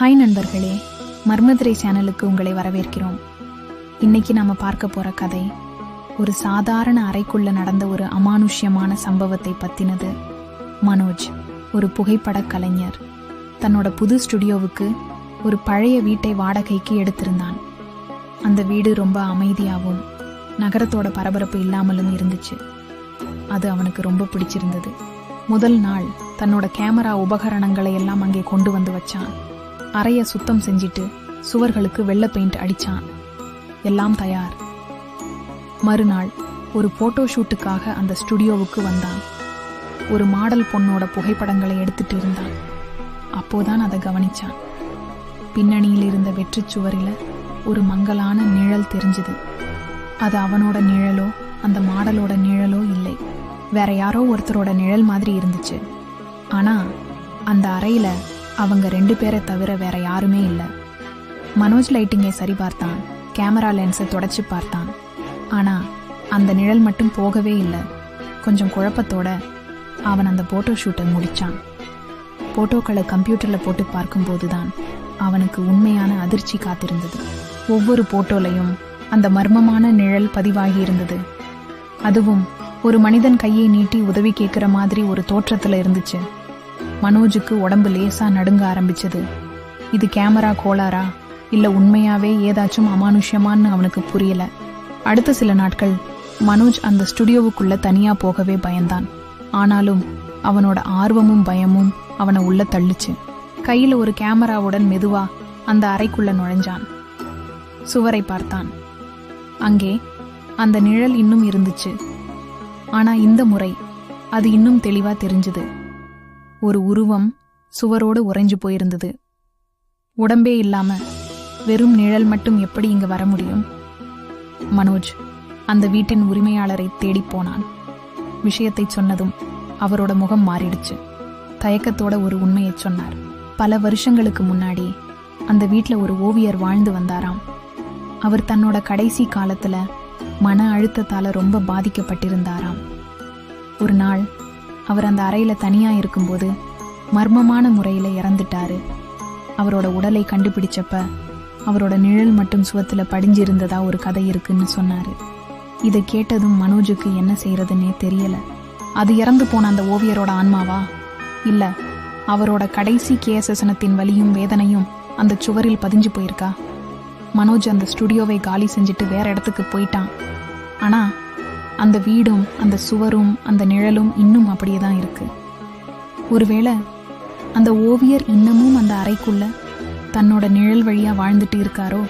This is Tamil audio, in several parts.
ஹாய் நண்பர்களே. மர்மதுரை சேனலுக்கு உங்களை வரவேற்கிறோம். இன்னைக்கு நாம பார்க்க போற கதை ஒரு சாதாரண அறைக்குள்ள நடந்த ஒரு அமானுஷ்யமான சம்பவத்தை பத்தினது. மனோஜ் ஒரு புகைப்பட கலைஞர். தன்னோட புது ஸ்டுடியோவுக்கு ஒரு பழைய வீட்டை வாடகைக்கு எடுத்திருந்தான். அந்த வீடு ரொம்ப அமைதியாகவும் நகரத்தோட பரபரப்பு இல்லாமலும் இருந்துச்சு. அது அவனுக்கு ரொம்ப பிடிச்சிருந்தது. முதல் நாள் தன்னோட கேமரா உபகரணங்களை எல்லாம் அங்கே கொண்டு வந்து வச்சான். அறைய சுத்தம் செஞ்சிட்டு சுவர்களுக்கு வெள்ளை பெயிண்ட் அடிச்சான். எல்லாம் தயார். மறுநாள் ஒரு போட்டோ ஷூட்டுக்காக அந்த ஸ்டுடியோவுக்கு வந்தான். ஒரு மாடல் பொண்ணோட புகைப்படங்களை எடுத்துட்டு இருந்தான். அப்போதான் அதை கவனிச்சான். பின்னணியில் இருந்த வெற்றி சுவரில் ஒரு மங்கலான நிழல் தெரிஞ்சது. அது அவனோட நிழலோ அந்த மாடலோட நிழலோ இல்லை. வேற யாரோ ஒருத்தரோட நிழல் மாதிரி இருந்துச்சு. ஆனா அந்த அறையில அவங்க ரெண்டு பேரை தவிர வேற யாருமே இல்லை. மனோஜ் லைட்டிங்கை சரி பார்த்தான். கேமரா லென்ஸை தொடச்சி பார்த்தான். ஆனால் அந்த நிழல் மட்டும் போகவே இல்லை. கொஞ்சம் குழப்பத்தோட அவன் அந்த போட்டோ ஷூட்டை முடிச்சான். போட்டோக்களை கம்ப்யூட்டரில் போட்டு பார்க்கும்போது தான் அவனுக்கு உண்மையான அதிர்ச்சி காத்திருந்தது. ஒவ்வொரு போட்டோலையும் அந்த மர்மமான நிழல் பதிவாகி இருந்தது. அதுவும் ஒரு மனிதன் கையை நீட்டி உதவி கேட்குற மாதிரி ஒரு தோற்றத்தில் இருந்துச்சு. மனோஜுக்கு உடம்பு லேசா நடுங்க ஆரம்பிச்சது. இது கேமரா கோளாரா இல்ல உண்மையாவே ஏதாச்சும் அமானுஷ்யமான்னு அவனுக்கு புரியல. அடுத்த சில நாட்கள் மனோஜ் அந்த ஸ்டுடியோவுக்குள்ள தனியா போகவே பயந்தான். ஆனாலும் அவனோட ஆர்வமும் பயமும் அவனை உள்ள தள்ளுச்சு. கையில ஒரு கேமராவுடன் மெதுவா அந்த அறைக்குள்ள நுழைஞ்சான். சுவரை பார்த்தான். அங்கே அந்த நிழல் இன்னும் இருந்துச்சு. ஆனா இந்த முறை அது இன்னும் தெளிவா தெரிஞ்சது. ஒரு உருவம் சுவரோடு உறைஞ்சு போயிருந்தது. உடம்பே இல்லாம வெறும் நிழல் மட்டும் எப்படி இங்க வர முடியும்? மனோஜ் அந்த வீட்டின் உரிமையாளரை தேடிப் போனான். விஷயத்தை சொன்னதும் அவரோட முகம் மாறிடுச்சு. தயக்கத்தோட ஒரு உண்மையை சொன்னார். பல வருஷங்களுக்கு முன்னாடி அந்த வீட்டில் ஒரு ஓவியர் வாழ்ந்து வந்தாராம். அவர் தன்னோட கடைசி காலத்துல மன அழுத்தத்தால ரொம்ப பாதிக்கப்பட்டிருந்தாராம். ஒரு நாள் அவர் அந்த அறையில் தனியாக இருக்கும்போது மர்மமான முறையில் இறந்துட்டாரு. அவரோட உடலை கண்டுபிடிச்சப்ப அவரோட நிழல் மட்டும் சுவத்தில் படிஞ்சிருந்ததா ஒரு கதை இருக்குன்னு சொன்னாரு. இதை கேட்டதும் மனோஜுக்கு என்ன செய்யறதுன்னே தெரியலை. அது இறந்து போன அந்த ஓவியரோட ஆன்மாவா? இல்லை அவரோட கடைசி கேசசனத்தின் வலியும் வேதனையும் அந்த சுவரில் பதிஞ்சு போயிருக்கா? மனோஜ் அந்த ஸ்டுடியோவை காலி செஞ்சுட்டு வேற இடத்துக்கு போயிட்டான். ஆனால் அந்த வீடும் அந்த சுவரும் அந்த நிழலும் இன்னும் அப்படியே தான் இருக்கு. ஒருவேளை அந்த ஓவியர் இன்னமும் அந்த அறைக்குள்ள தன்னோட நிழல் வழியா வாழ்ந்துட்டு இருக்காரோ?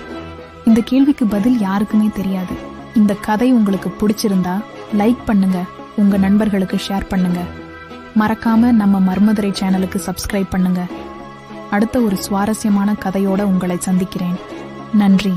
இந்த கேள்விக்கு பதில் யாருக்குமே தெரியாது. இந்த கதை உங்களுக்கு பிடிச்சிருந்தா லைக் பண்ணுங்க உங்க நண்பர்களுக்கு ஷேர் பண்ணுங்க. மறக்காம நம்ம மர்மதுரை சேனலுக்கு சப்ஸ்கிரைப் பண்ணுங்க. அடுத்த ஒரு சுவாரஸ்யமான கதையோட உங்களை சந்திக்கிறேன். நன்றி.